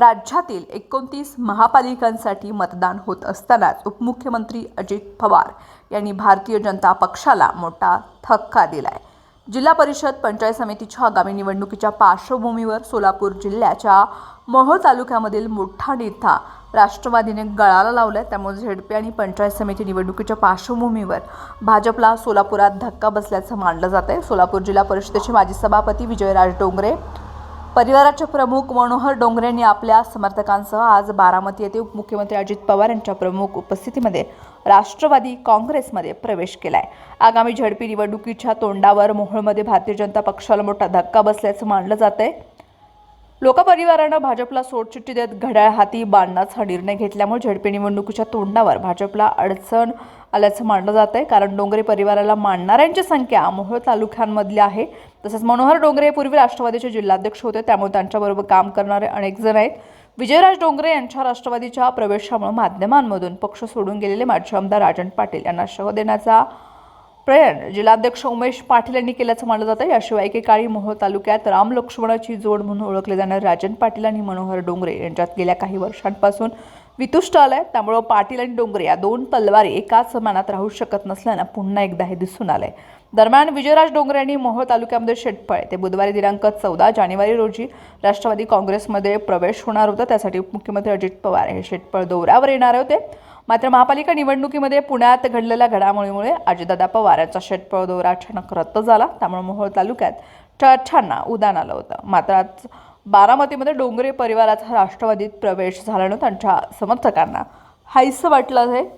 राज्यातील एकोणतीस महापालिकांसाठी मतदान होत असतानाच उपमुख्यमंत्री अजित पवार यांनी भारतीय जनता पक्षाला मोठा धक्का दिलाय. जिल्हा परिषद पंचायत समितीच्या आगामी निवडणुकीच्या पार्श्वभूमीवर सोलापूर जिल्ह्याच्या मोहोळ तालुक्यामधील मोठा नेता राष्ट्रवादीने गळाला लावलाय. त्यामुळे झेडपी आणि पंचायत समिती निवडणुकीच्या पार्श्वभूमीवर भाजपला सोलापुरात धक्का बसल्याचं मानलं जात आहे सोलापूर जिल्हा परिषदेचे माजी सभापती विजयराज डोंगरे परिवाराचे प्रमुख मनोहर डोंगरे यांनी आपल्या समर्थकांसह आज बारामती येथे उपमुख्यमंत्री अजित पवार यांच्या प्रमुख उपस्थितीमध्ये राष्ट्रवादी काँग्रेसमध्ये प्रवेश केलाय. आगामी झडपी निवडणुकीच्या तोंडावर मोहोळमध्ये भारतीय जनता पक्षाला मोठा धक्का बसल्याचं मानलं जात आहे लोकपरिवारानं भाजपला सोडचिठ्ठी देत घड्याळ हाती बांधण्याचा निर्णय घेतल्यामुळे झडपी निवडणुकीच्या तोंडावर भाजपला अडचण आल्याचं मानलं जात आहे कारण डोंगरे परिवाराला मानणाऱ्यांची संख्या मोहोळ तालुक्यांमधली आहे. तसंच मनोहर डोंगरे हे पूर्वी राष्ट्रवादीचे जिल्हाध्यक्ष होते. त्यामुळे त्यांच्याबरोबर काम करणारे अनेक जण आहेत. विजयराज डोंगरे यांच्या राष्ट्रवादीच्या प्रवेशामुळे माध्यमांमधून पक्ष सोडून गेलेले माजी आमदार राजन पाटील यांना शह देण्याचा प्रयाण जिल्हाध्यक्ष उमेश पाटील यांनी केल्याचं मानलं जातं. याशिवाय एकेकाळी मोहोळ तालुक्यात राम लक्ष्मणाची जोड म्हणून ओळखले जाणारे राजन पाटील आणि मनोहर डोंगरे यांच्यात गेल्या काही वर्षांपासून वितुष्ट आलंय त्यामुळं पाटील आणि डोंगरे या दोन तलवारी एकाच मनात राहू शकत नसल्यानं पुन्हा एकदा हे दिसून आलंय. दरम्यान विजयराज डोंगरे यांनी मोहोळ तालुक्यामध्ये शेटफळ ते बुधवारी दिनांक चौदा जानेवारी रोजी राष्ट्रवादी काँग्रेसमध्ये प्रवेश होणार होता. त्यासाठी मुख्यमंत्री अजित पवार हे शेटफळ दौऱ्यावर येणार होते. मात्र महापालिका निवडणुकीमध्ये पुण्यात घडलेल्या घडामोडीमुळे अजितदादा पवार यांचा शेटपळ दौरा अचानक रद्द झाला. त्यामुळे मोहोळ तालुक्यात चर्चांना उदान आलं होतं. मात्र आज बारामतीमध्ये डोंगरे परिवाराचा राष्ट्रवादीत प्रवेश झाल्यानं त्यांच्या समर्थकांना हायसं वाटलं आहे.